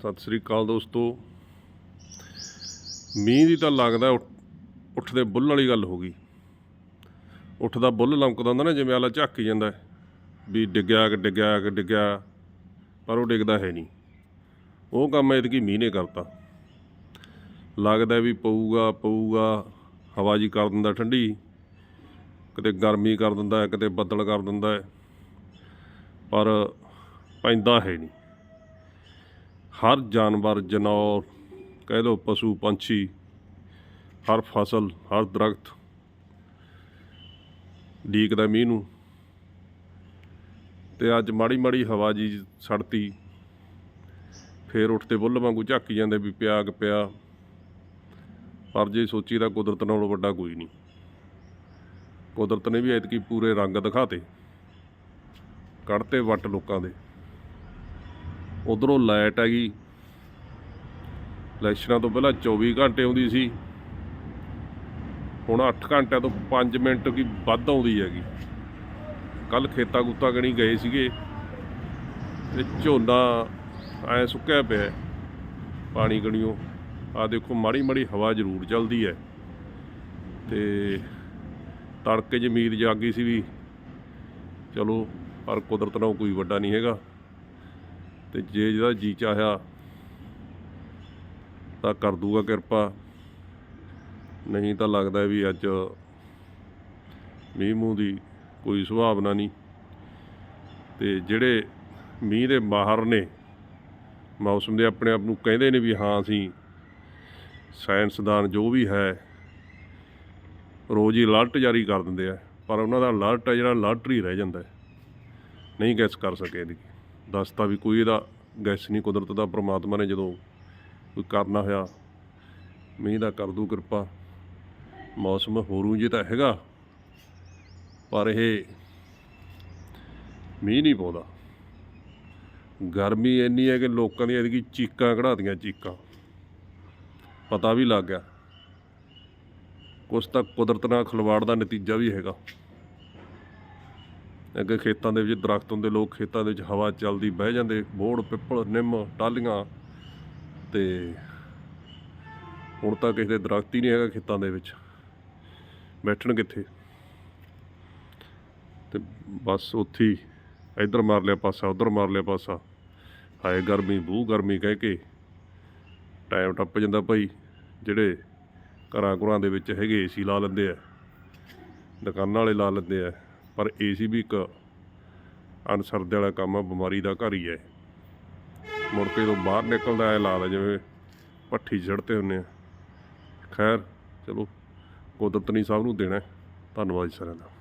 ਸਤਿ ਸ੍ਰੀ ਅਕਾਲ ਦੋਸਤੋ। ਮੀਂਹ ਦੀ ਤਾਂ ਲੱਗਦਾ ਉੱਠ- ਉੱਠਦੇ ਬੁੱਲ ਵਾਲੀ ਗੱਲ ਹੋ ਗਈ। ਉੱਠਦਾ ਬੁੱਲ ਲੰਕਦਾ ਹੁੰਦਾ ਨਾ, ਜਿਵੇਂ ਆਲਾ ਝਾਕੀ ਜਾਂਦਾ। ਵੀ ਡਿੱਗਿਆ ਕਿ ਡਿੱਗਿਆ ਕਿ ਡਿੱਗਿਆ, ਪਰ ਉਹ ਡਿੱਗਦਾ ਹੈ ਨਹੀਂ। ਉਹ ਕੰਮ ਐਤਕੀ ਮੀਂਹ ਨੇ ਕਰਤਾ। ਲੱਗਦਾ ਵੀ ਪਊਗਾ ਪਊਗਾ, ਹਵਾ ਜੀ ਕਰ ਦਿੰਦਾ ਠੰਡੀ। ਕਿਤੇ ਗਰਮੀ ਕਰ ਦਿੰਦਾ, ਕਿਤੇ ਬੱਦਲ ਕਰ ਦਿੰਦਾ। ਪਰ ਪੈਂਦਾ ਹੈ ਨਹੀਂ। ਹਰ ਜਾਨਵਰ, ਜਨੌਰ, ਕਹਿ ਲਓ ਪਸ਼ੂ, ਪੰਛੀ, ਹਰ ਫਸਲ, ਹਰ ਦਰਖਤ ਡੀਕਦਾ ਮੀਂਹ ਨੂੰ। ਤੇ ਅੱਜ ਮਾੜੀ ਮਾੜੀ ਹਵਾ ਜੀ ਸੜਤੀ। ਫੇਰ ਉੱਠਦੇ ਬੁੱਲ ਵਾਂਗੂ ਝਾਕੀ ਜਾਂਦੇ ਵੀ ਪਿਆ ਕਿ ਪਿਆ। ਪਰ ਜੇ ਸੋਚੀ ਤਾਂ ਕੁਦਰਤ ਨਾਲੋਂ ਵੱਡਾ ਕੋਈ ਨਹੀਂ। ਕੁਦਰਤ ਨੇ ਵੀ ਐਤਕੀ ਪੂਰੇ ਰੰਗ ਦਿਖਾਤੇ। ਕੱਢਤੇ ਵੱਟ ਲੋਕਾਂ ਦੇ। ਉਧਰੋਂ ਲਾਈਟ ਹੈਗੀ ਇਲੈਕਸ਼ਨਾਂ ਤੋਂ ਪਹਿਲਾਂ 24 ਘੰਟੇ ਆਉਂਦੀ ਸੀ। ਹੁਣ 8 ਘੰਟਿਆਂ ਤੋਂ 5 ਮਿੰਟ ਕੀ ਵੱਧ ਆਉਂਦੀ ਹੈਗੀ। ਕੱਲ ਖੇਤਾਂ ਗੁੱਤਾ ਗਣੀ ਗਏ ਸੀਗੇ। ਤੇ ਝੋਨਾ ਐ ਸੁੱਕਿਆ ਪਿਆ ਪਾਣੀ ਗਣੀਓ ਆ ਦੇਖੋ, ਮਾੜੀ ਮਾੜੀ ਹਵਾ ਜ਼ਰੂਰ ਚੱਲਦੀ ਹੈ। ਤੇ ਤੜਕੇ ਚ ਜਾਗੀ ਸੀ ਵੀ ਚਲੋ ਪਰ ਕੁਦਰਤ ਨਾਲ ਕੋਈ ਵੱਡਾ ਨਹੀਂ ਹੈਗਾ। ਤੇ ਜੇ ਜਿਹਦਾ ਜੀ ਚਾਹਿਆ ਤਾਂ ਕਰ ਦੂਗਾ ਕਿਰਪਾ। ਨਹੀਂ ਤਾਂ ਲੱਗਦਾ ਵੀ ਅੱਜ ਮੀਂਹ ਮੂੰਹ ਦੀ ਕੋਈ ਸੁਭਾਵਨਾ ਨਹੀਂ। ਤੇ ਜਿਹੜੇ ਮੀਂਹ ਦੇ ਮਾਹਰ ਨੇ, ਮੌਸਮ ਦੇ ਆਪਣੇ ਆਪ ਨੂੰ ਕਹਿੰਦੇ ਨੇ ਵੀ ਹਾਂ ਅਸੀਂ ਸਾਇੰਸਦਾਨ ਜੋ ਵੀ ਹੈ, ਰੋਜ਼ ਹੀ ਅਲਰਟ ਜਾਰੀ ਕਰ ਦਿੰਦੇ ਆ। ਪਰ ਉਹਨਾਂ ਦਾ ਅਲਰਟ ਹੈ ਜਿਹੜਾ ਅਲਰਟ ਹੀ ਰਹਿ ਜਾਂਦਾ ਨਹੀਂ ਗੈਸ ਕਰ ਸਕੇ ਇਹਦੀ। ਦੱਸਤਾ ਵੀ ਕੋਈ ਇਹਦਾ ਗੈਸ ਨਹੀਂ, ਕੁਦਰਤ ਦਾ, ਪ੍ਰਮਾਤਮਾ ਨੇ ਜਦੋਂ ਕੋਈ ਕਰਨਾ ਹੋਇਆ, ਮੀਂਹ ਦਾ ਕਰ ਦੂ ਕਿਰਪਾ। ਮੌਸਮ ਹੋਰੂ ਜੇ ਤਾਂ ਹੈਗਾ, ਪਰ ਇਹ ਮੀਂਹ ਨਹੀਂ ਪਾਉਂਦਾ। ਗਰਮੀ ਇੰਨੀ ਹੈ ਕਿ ਲੋਕਾਂ ਦੀਆਂ ਇਹਦੀ ਚੀਕਾਂ ਕਢਾਤੀਆਂ ਚੀਕਾਂ। ਪਤਾ ਵੀ ਲੱਗ ਗਿਆ। ਕੁਛ ਤਾਂ ਕੁਦਰਤ ਨਾਲ ਖਿਲਵਾੜ ਦਾ ਨਤੀਜਾ ਵੀ ਹੈਗਾ। ਅੱਗੇ ਖੇਤਾਂ ਦੇ ਵਿੱਚ, ਦਰਖਤ ਹੁੰਦੇ, ਲੋਕ ਖੇਤਾਂ ਦੇ ਵਿੱਚ ਹਵਾ ਚੱਲਦੀ, ਬਹਿ ਜਾਂਦੇ ਬੋੜ ਪਿੱਪਲ, ਨਿੰਮ ਟਾਲੀਆਂ ਤੇ ਹੁਣ ਤਾਂ ਕਿਸੇ ਦੇ ਦਰਖਤ ਹੀ ਨਹੀਂ ਹੈਗਾ ਖੇਤਾਂ ਦੇ ਵਿੱਚ। ਬੈਠਣ ਕਿੱਥੇ? ਤੇ ਬਸ ਉੱਥੇ ਹੀ, ਇੱਧਰ ਮਾਰ ਲਿਆ ਪਾਸਾ, ਉੱਧਰ ਮਾਰ ਲਿਆ ਪਾਸਾ। ਹਾਏ, ਗਰਮੀ ਬੂ ਗਰਮੀ ਕਹਿ ਕੇ ਟਾਈਮ ਟੱਪ ਜਾਂਦਾ ਭਾਈ। ਜਿਹੜੇ ਘਰਾਂ ਘਰਾਂ ਦੇ ਵਿੱਚ ਹੈਗੇ ਏਸੀ ਲਾ ਲੈਂਦੇ ਆ, ਦੁਕਾਨਾਂ ਵਾਲੇ ਲਾ ਲੈਂਦੇ ਆ। ਪਰ ਏਸੀ ਵੀ ਇੱਕ ਅਨਸਰਦੇ ਵਾਲਾ ਕੰਮ ਆ, ਬਿਮਾਰੀ ਦਾ ਘਰ ਹੀ ਹੈ ਮੁੜ ਕੇ ਜਦੋਂ ਬਾਹਰ ਨਿਕਲਦਾ ਐ ਲੱਗਦਾ ਜਿਵੇਂ ਪੱਠੀ ਚੜ੍ਹਤੇ ਹੁੰਨੇ ਆ। ਖੈਰ, ਚਲੋ ਕੁਦਰਤ ਨੇ ਸਭ ਨੂੰ ਦੇਣਾ ਧੰਨਵਾਦ ਜੀ ਸਾਰਿਆਂ ਦਾ।